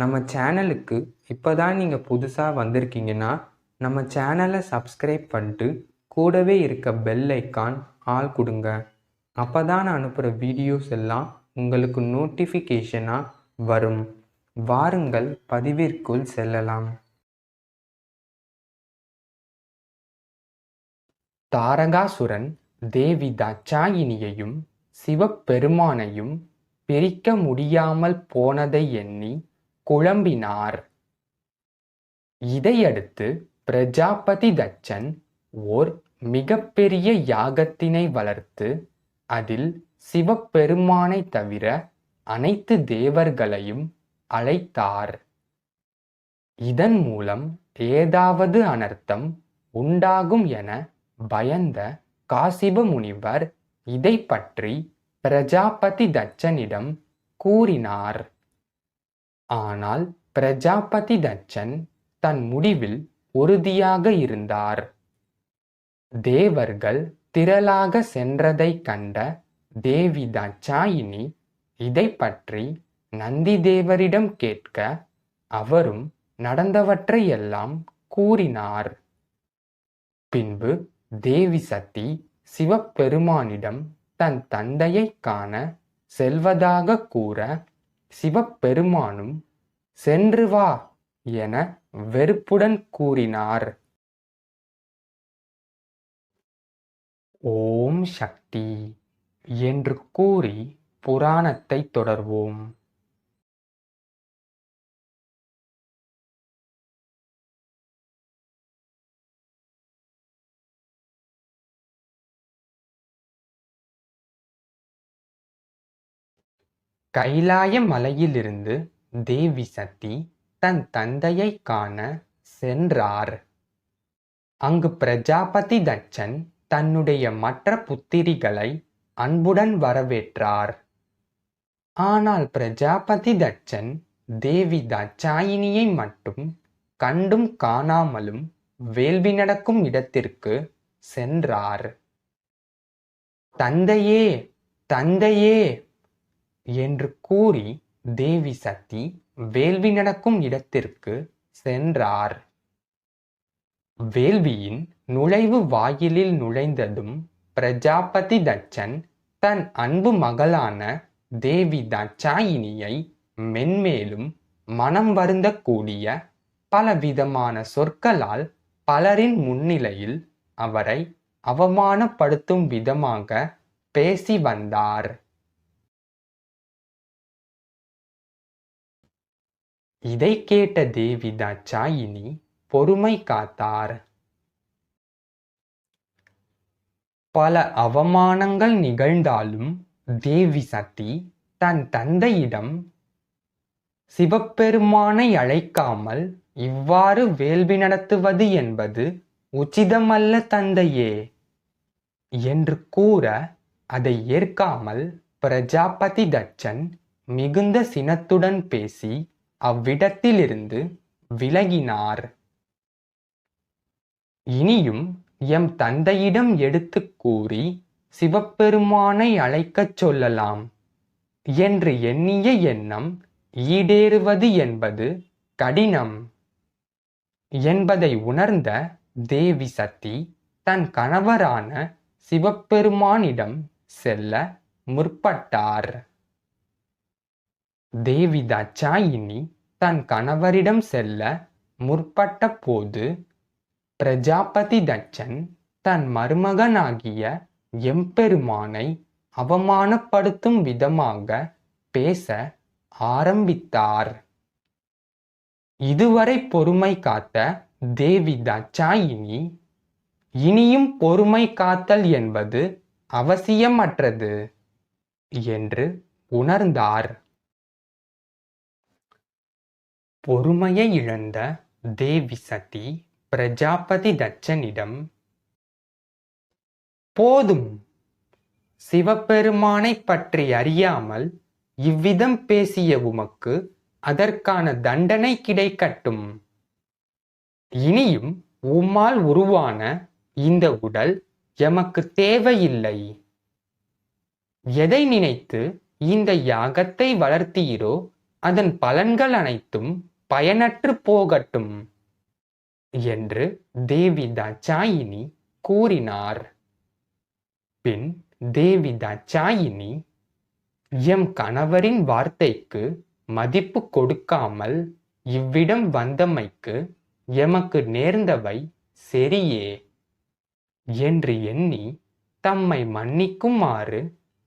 நம்ம சேனலுக்கு இப்போ தான் நீங்கள் புதுசாக வந்திருக்கீங்கன்னா நம்ம சேனலை சப்ஸ்கிரைப் பண்ணிட்டு கூடவே இருக்க பெல் ஐக்கான் ஆல் கொடுங்க. அப்போ தான் நான் அனுப்புகிற வீடியோஸ் எல்லாம் உங்களுக்கு நோட்டிஃபிகேஷனாக வரும். வாருங்கள் பதிவிற்குள் செல்லலாம். தாரகாசுரன் தேவி தச்சாயினியையும் சிவபெருமானையும் பிரிக்க முடியாமல் போனதை எண்ணி குழம்பினார். இதையடுத்து பிரஜாபதி தச்சன் ஓர் மிகப்பெரிய யாகத்தினை வளர்த்து அதில் சிவபெருமானை தவிர அனைத்து தேவர்களையும் அழைத்தார். இதன் மூலம் ஏதாவது அனர்த்தம் உண்டாகும் என பயந்த காசிப முனிவர் இதை பற்றி பிரஜாபதி தச்சனிடம் கூறினார். ஆனால் பிரஜாபதி தட்சன் தன் முடிவில் உறுதியாக இருந்தார். தேவர்கள் திரளாக சென்றதைக் கண்ட தேவி தச்சாயினி இதை பற்றி நந்தி தேவரிடம் கேட்க அவரும் நடந்தவற்றையெல்லாம் கூறினார். பின்பு தேவி சதி சிவபெருமானிடம் தன் தந்தையை காண செல்வதாக கூற சிவபெருமானும் சென்று வா என வெறுப்புடன் கூறினார். ஓம் சக்தி என்று கூறி புராணத்தை தொடர்வோம். கைலாய மலையிலிருந்து தேவி சதி தன் தந்தையை காண சென்றார். அங்கு பிரஜாபதி தட்சன் தன்னுடைய மற்ற புத்திரிகளை அன்புடன் வரவேற்றார். ஆனால் பிரஜாபதி தட்சன் தேவி தட்சாயினியை மட்டும் கண்டும் காணாமலும் வேள்வி நடக்கும் இடத்திற்கு சென்றார். தந்தையே தந்தையே என்று கூறி தேவி சதி வேள்வி நடக்கும் இடத்திற்கு சென்றார். வேள்வியின் நுழைவு வாயிலில் நுழைந்ததும் பிரஜாபதி தட்சன் தன் அன்பு மகளான தேவி தட்சாயினியை மென்மேலும் மனம் வருந்தக்கூடிய பலவிதமான சொற்களால் பலரின் முன்னிலையில் அவரை அவமானப்படுத்தும் விதமாக பேசி வந்தார். இதை கேட்ட தேவி தாட்சாயினி பொறுமை காத்தார். பல அவமானங்கள் நிகழ்ந்தாலும் தேவி சதி தன் தந்தையிடம் சிவபெருமானை அழைக்காமல் இவ்வாறு வேள்வி நடத்துவது என்பது உச்சிதமல்ல தந்தையே என்று கூற அதை ஏற்காமல் பிரஜாபதி தட்சன் மிகுந்த சினத்துடன் பேசி அவ்விடத்திலிருந்து விலகினார். இனியும் எம் தந்தையிடம் எடுத்துக் கூறி சிவபெருமானை அழைக்கச் சொல்லலாம். என்று எண்ணிய எண்ணம் ஈடேறுவது என்பது கடினம். என்பதை உணர்ந்த தேவி சதி தன் கணவரான சிவபெருமானிடம் செல்ல முற்பட்டார். தேவி தச்சாயினி தன் கணவரிடம் செல்ல முற்பட்ட போது பிரஜாபதி தச்சன் தன் மருமகனாகிய எம்பெருமானை அவமானப்படுத்தும் விதமாக பேச ஆரம்பித்தார். இதுவரை பொறுமை காத்த தேவி தச்சாயினி இனியும் பொறுமை காத்தல் என்பது அவசியமற்றது என்று உணர்ந்தார். பொறுமையை இழந்த தேவி சதி பிரஜாபதி தட்சனிடம் போதும். சிவபெருமானை பற்றி அறியாமல் இவ்விதம் பேசிய உமக்கு அதற்கான தண்டனை கிடைக்கட்டும். இனியும் உம்மால் உருவான இந்த உடல் எமக்கு தேவையில்லை. எதை நினைத்து இந்த யாகத்தை வளர்த்தீரோ அதன் பலன்கள் அனைத்தும் பயனற்று போகட்டும் என்று தேவி தாட்சாயினி கூறினார். பின் தேவி தாட்சாயினி எம் கணவரின் வார்த்தைக்கு மதிப்பு கொடுக்காமல் இவ்விடம் வந்தமைக்கு எமக்கு நேர்ந்தவை சரியே என்று எண்ணி தம்மை மன்னிக்குமாறு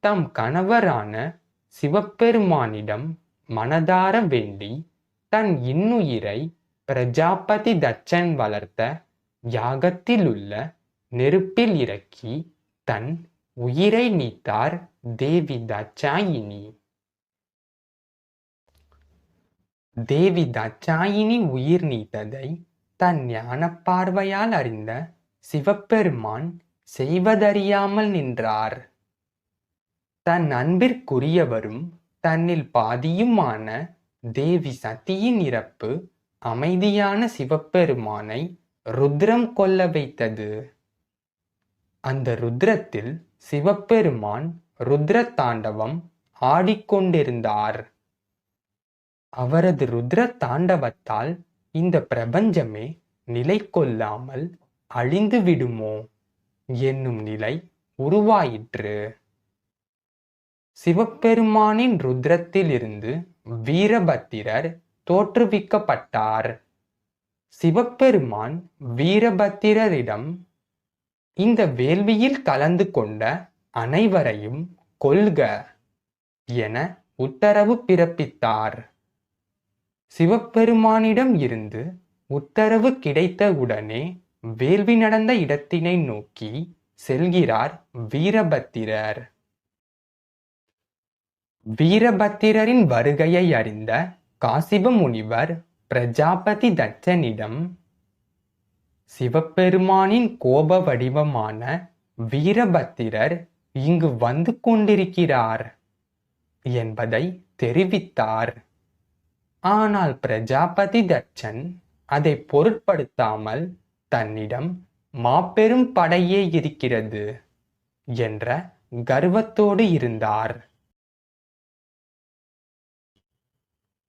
தம் கணவரான சிவபெருமானிடம் மனதார வேண்டி தன் இன்னுயிரை பிரஜாபதி தச்சன் வளர்த்த யாகத்திலுள்ள நெருப்பில் இறக்கி தன் உயிரை நீத்தார் தேவி தாட்சாயினி தேவி தாட்சாயினி உயிர் நீத்ததை தன் ஞான பார்வையால் அறிந்த சிவபெருமான் செய்வதறியாமல் நின்றார். தன் அன்பிற்குரியவரும் தன்னில் பாதியுமான தேவி சதியின் இறப்பு அமைதியான சிவபெருமானை ருத்ரம் கொல்ல வைத்தது. அந்த ருத்ரத்தில் சிவபெருமான் ருத்ர தாண்டவம் ஆடிக்கொண்டிருந்தார். அவரது ருத்ர தாண்டவத்தால் இந்த பிரபஞ்சமே நிலை கொள்ளாமல் அழிந்து விடுமோ என்னும் நிலை உருவாயிற்று. சிவபெருமானின் ருத்ரத்திலிருந்து வீரபத்திரர் தோற்றுவிக்கப்பட்டார். சிவபெருமான் வீரபத்திரரிடம் இந்த வேள்வியில் கலந்து கொண்ட அனைவரையும் கொல்க என உத்தரவு பிறப்பித்தார். சிவபெருமானிடம் இருந்து உத்தரவு கிடைத்தவுடனே வேள்வி நடந்த இடத்தினை நோக்கி செல்கிறார் வீரபத்திரர். வீரபத்திரரின் வருகையை அறிந்த காசிப முனிவர் பிரஜாபதி தட்சனிடம் சிவபெருமானின் கோப வடிவமான வீரபத்திரர் இங்கு வந்து கொண்டிருக்கிறார் என்பதை தெரிவித்தார். ஆனால் பிரஜாபதி தட்சன் அதை பொருட்படுத்தாமல் தன்னிடம் மாபெரும் படையே இருக்கிறது என்ற கர்வத்தோடு இருந்தார்.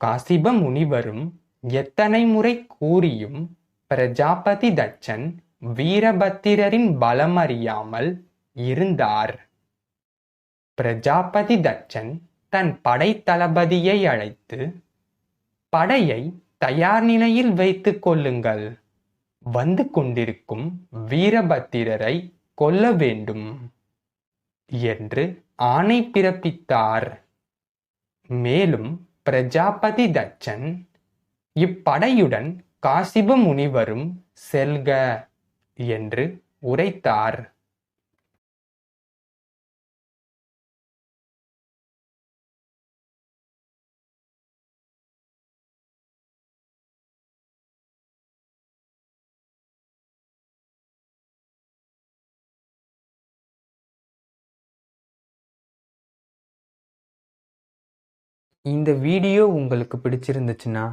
காசிப முனிவரும் எத்தனை முறை கூறியும் பிரஜாபதி தட்சன் வீரபத்திரரின் பலமறியாமல் இருந்தார். பிரஜாபதி தட்சன் தன் படைத்தளபதியை அழைத்து படையை தயார் நிலையில் வைத்துக் கொள்ளுங்கள். வந்து கொண்டிருக்கும் வீரபத்திரரை கொல்ல வேண்டும் என்று ஆணை பிறப்பித்தார். மேலும் பிரஜாபதி தச்சன் இப்படையுடன் காசிப முனிவரும் செல்க என்று உரைத்தார். இந்த வீடியோ உங்களுக்கு பிடிச்சிருந்துச்சுன்னா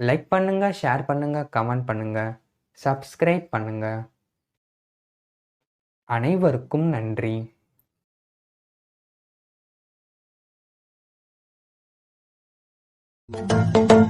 லைக் பண்ணுங்கள் ஷேர் பண்ணுங்க கமெண்ட் பண்ணுங்கள் சப்ஸ்கிரைப் பண்ணுங்க அனைவருக்கும் நன்றி Thank you.